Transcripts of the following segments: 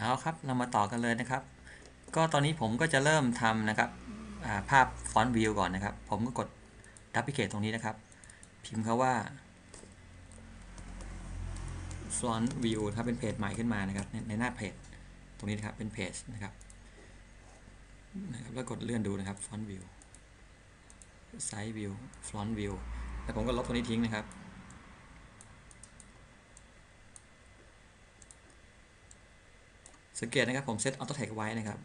เอาครับเรามาต่อกันเลยนะครับ ก็ตอนนี้ผมก็จะเริ่มทำนะครับาภาพฟอนต์วิวก่อนนะครับ ผมก็กดดับพิเคตตรงนี้นะครับ พิมพ์คาว่าฟอนต์วิวครับเป็นเพจใหม่ขึ้นมานะครับในในหน้าเพจตรงนี้นะครับเป็นเพจนะครับนะครับแล้วกดเลื่อนดูนะครับฟอนต์วิวไซส์วิวฟอนต์วิวแล้วผมก็ลบตัวนี้ทิ้งนะครับ สังเกตนะครับผมเซตออโต้แท็กไว้นะครับ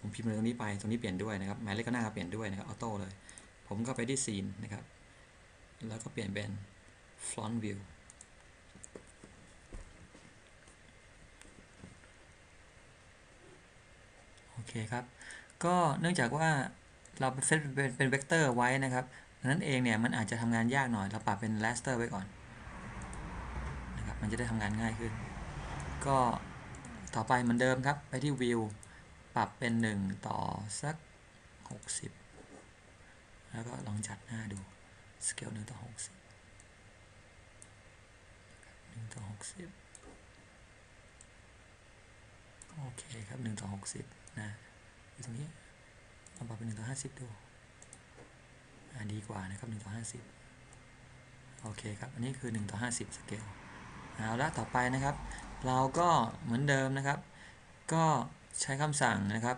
ผมพิมพ์ตรงนี้ไปตรงนี้เปลี่ยนด้วยนะครับหมายเลขก็หน้าเปลี่ยนด้วยนะครับออโต้เลย ผมก็ไปที่ซีนนะครับ แล้วก็เปลี่ยนเป็น front view โอเคครับ ก็เนื่องจากว่าเราเซตเป็นเป็นเวกเตอร์ไว้นะครับดังนั้นเองเนี่ยมันอาจจะทำงานยากหน่อยเราปรับเป็น raster ไว้ก่อนนะครับมันจะได้ทำงานง่ายขึ้น ก็ ต่อไปเหมือนเดิมครับ ไปที่ view ปรับเป็น 1 ต่อสัก 60 แล้วก็ลองจัดหน้าดู scale 1ต่อ 60 1ต่อ 60 โอเคครับ1ต่อ 60 นะอยู่ตรงนี้ลองปรับเป็น1ต่อ 50 ดูอ่าดีกว่านะครับ1ต่อ 50 โอเคครับ อันนี้คือ 1 ต่อ 50 scale เอาละต่อไปนะครับ เราก็เหมือนเดิมนะครับ ก็ใช้คำสั่งนะครับ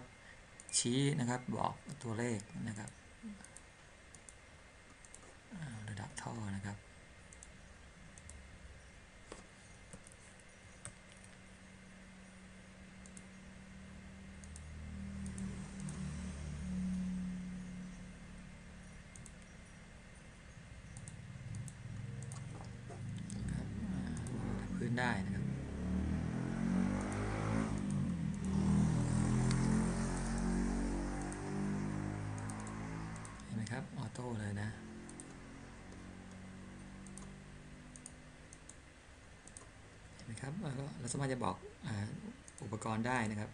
ชี้นะครับบอกตัวเลขนะครับระดับท่อนะครับ พื้นได้นะครับ ครับ ออโต้เลยนะ เห็นไหมครับแล้วก็เราสามารถจะบอกออุปกรณ์ได้นะครับ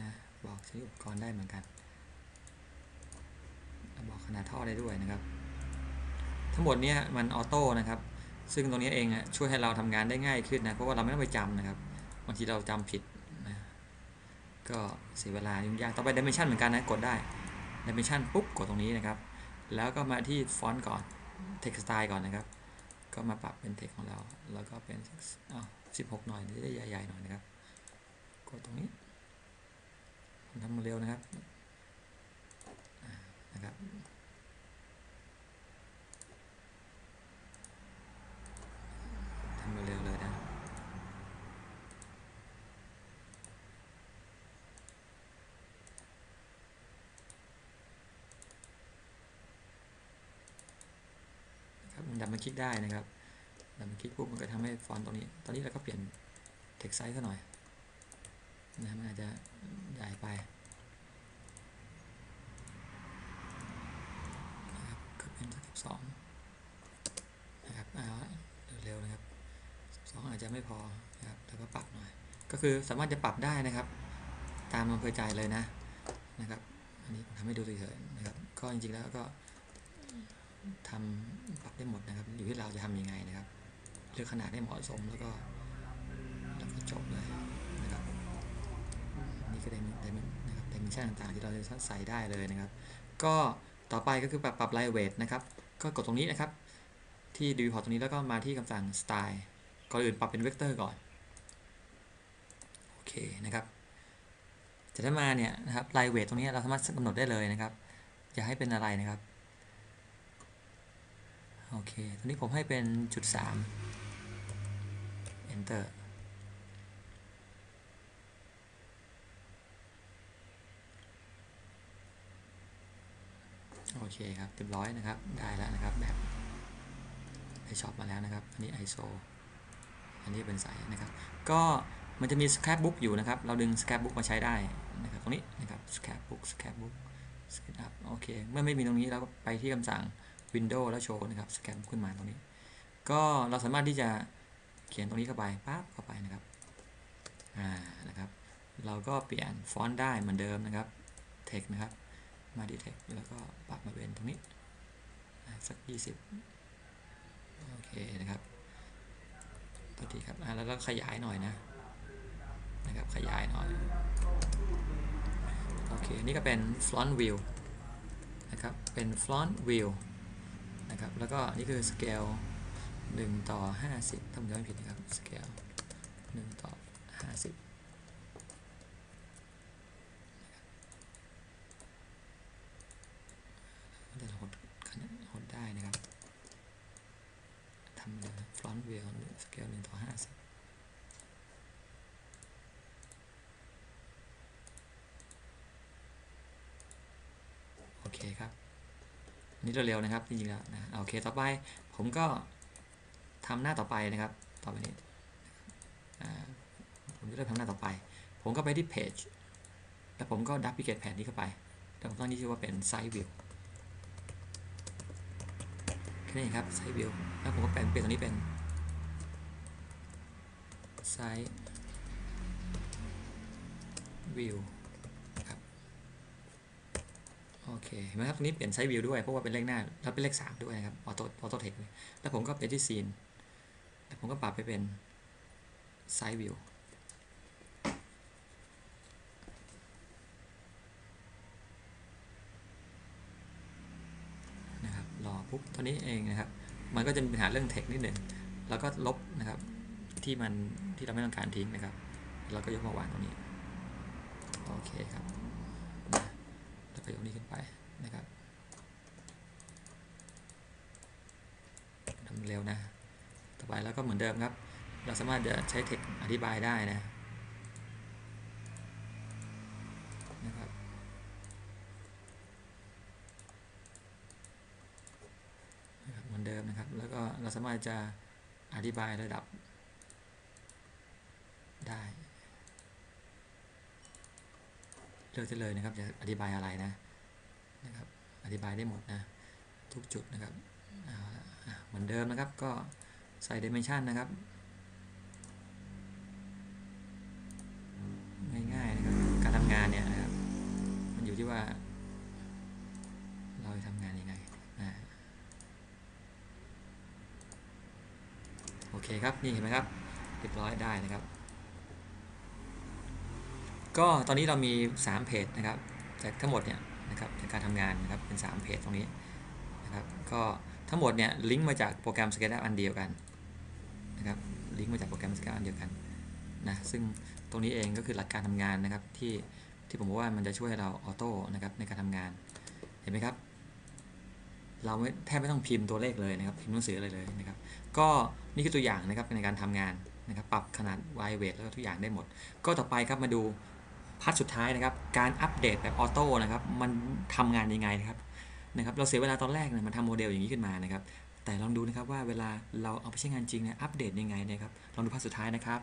นะบอกชนิดอุปกรณ์ได้เหมือนกันบอกขนาดท่อได้ด้วยนะครับ ทั้งหมดนี้มันออโต้นะครับ ซึ่งตรงนี้เองช่วยให้เราทำงานได้ง่ายขึ้นนะ เพราะว่าเราไม่ต้องไปจำนะครับ บางทีเราจำผิด ก็เสียเวลายุ่งยากต่อไป Dimension เหมือนกันนะ กดได้ Dimension ปุ๊บ กดตรงนี้นะครับ แล้วก็มาที่ฟอนต์ก่อน Text Style ก่อนนะครับ ก็มาปรับเป็น text ของเรา แล้วก็เป็นอ้าว16 หน่อยจะได้ใหญ่ๆหน่อยนะครับ กดตรงนี้ทำมาเร็วนะครับอ่านะครับ ทำเร็วๆเลยนะ ครับมัน ดับมันคลิกได้นะครับดับมันคลิกปุ๊บมันก็ทำให้ฟอนต์ตรงนี้ ตอนนี้เราก็เปลี่ยน text size ซะหน่อยนะมันอาจจะใหญ่ไปนะครับก็เป็นสักสิบสองนะครับเอาเร็วๆนะครับสองอาจจะไม่พอนะครับแล้วก็ปรับหน่อย ก็คือสามารถจะปรับได้นะครับ ตามอำเภอใจเลยนะนะครับ อันนี้ทำให้ดูเฉยๆนะครับก็จริงๆแล้วก็ ทำปรับได้หมดนะครับ อยู่ที่เราจะทำยังไงนะครับ เลือกขนาดให้เหมาะสมแล้วก็แล้วก็จบเลยนะครับ นี่ก็ได้มีได้มีนะครับไดิเมนชันต่างๆที่เราจะใส่ได้เลยนะครับ ก็ต่อไปก็คือปรับปรับไลเวทนะครับ ก็กดตรงนี้นะครับ ที่ดูพอตรงนี้แล้วก็มาที่คำสั่ง style ก่อนอื่นปรับเป็นเวกเตอร์ก่อนโอเคนะครับจะได้มาเนี่ยนะครับไลเวทตรงนี้เราสามารถกำหนดได้เลยนะครับ จะให้เป็นอะไรนะครับ โอเคตรงนี้ผมให้เป็นจุดสาม enter โอเคครับเรียบร้อยนะครับ ได้แล้วนะครับ แบบในช็อปมาแล้วนะครับ อันนี้ ISO อันนี้เป็นสายนะครับ ก็มันจะมี scrapbook อยู่นะครับ เราดึง scrapbook มาใช้ได้นะครับตรงนี้นะครับ scrapbook scrapbook setup โอเค เมื่อไม่มีตรงนี้เราก็ไปที่คำสั่ง window แล้วโชว์นะครับ scrapbook ขึ้นมาตรงนี้ ก็เราสามารถที่จะเขียนตรงนี้เข้าไปปั๊บเข้าไปนะครับอ่านะครับ เราก็เปลี่ยนฟอนต์ได้เหมือนเดิมนะครับ text นะครับมาที่ text แล้วก็ปรับมาเป็นตรงนี้สัก 20 โอเคนะครับตัวทีครับอะแล้วก็ขยายหน่อยนะนะครับขยายหน่อย โอเค นี่ก็เป็น front view นะครับ เป็น front view นะครับ แล้วก็นี่คือ scale 1ต่อ 50ถ้าผมจำไม่ผิดนะครับ scale 1ต่อ 50เดี๋ยวหดขนาดหดได้นะครับทำเดี๋ยว front view สเกลหนึ่งต่อห้าสิบโอเคครับ นี่เร็วๆนะครับจริงๆแล้วนะโอเคต่อไปผมก็ทำหน้าต่อไปนะครับต่อไปนี้ผมจะเริ่มทำหน้าต่อไป ผมก็ไปที่ page แล้วผมก็ดับพิเกตแผนนี้เข้าไปแล้วผมตั้งที่ชื่อว่าเป็น side view แค่นี้ครับ side view แล้วผมก็แปลงเปลี่ยนตรงนี้เป็น side view โอเคเห็นไหมครับตรงนี้เปลี่ยน side view ด้วยเพราะว่าเป็นเลขหน้าแล้วเป็นเลข 3 ด้วยนะครับ auto auto text เลยแล้วผมก็ไปที่ scene แล้วผมก็ปรับไปเป็น side view นะครับรอปุ๊บตัวนี้เองนะครับ มันก็จะมีปัญหาเรื่องเทคนิดหนึ่งแล้วก็ลบนะครับที่มันที่เราไม่ต้องการทิ้งนะครับ เราก็ยกมาวางตรงนี้ โอเคครับ แล้วก็ยกนี้ขึ้นไปนะครับทำเร็วนะ ต่อไปแล้วก็เหมือนเดิมครับ เราสามารถจะใช้เทคอธิบายได้นะนะครับเหมือนเดิมนะครับ แล้วก็เราสามารถจะอธิบายระดับได้ เลือกได้เลยนะครับจะอธิบายอะไรนะนะครับอธิบายได้หมดนะทุกจุดนะครับเหมือนเดิมนะครับก็ใส่ dimension นะครับ ง่ายๆนะครับการทำงานเนี่ยนะครับมันอยู่ที่ว่า เราจะทำงานยังไงโอเคครับนี่เห็นไหมครับเรียบร้อยได้นะครับ ก็ตอนนี้เรามี 3 เพจนะครับ จากทั้งหมดเนี่ยนะครับจากการทำงานนะครับเป็น 3 เพจตรงนี้นะครับก็ทั้งหมดเนี่ยลิงก์มาจากโปรแกรม SketchUp อันเดียวกันนะครับลิงก์มาจากโปรแกรม SketchUp อันเดียวกันนะซึ่งตรงนี้เองก็คือหลักการทำงานนะครับที่ที่ผมบอกว่ามันจะช่วยเราออโต้นะครับในการทำงานเห็นไหมครับเราไม่แทบไม่ต้องพิมพ์ตัวเลขเลยนะครับพิมพ์หนังสืออะไรเลยนะครับก็นี่คือตัวอย่างนะครับในการทำงานนะครับปรับขนาด y weight แล้วก็ทุกอย่างได้หมด ก็ต่อไปครับมาดู พาร์ทสุดท้ายนะครับ การอัปเดตแบบออโต้นะครับ มันทำงานยังไงนะครับนะครับ เราเสียเวลาตอนแรกเนี่ยมันทำโมเดลอย่างนี้ขึ้นมานะครับ แต่ลองดูนะครับว่าเวลาเราเอาไปใช้งานจริงเนี่ยอัปเดตยังไงนะครับ ลองดูพาร์ทสุดท้ายนะครับ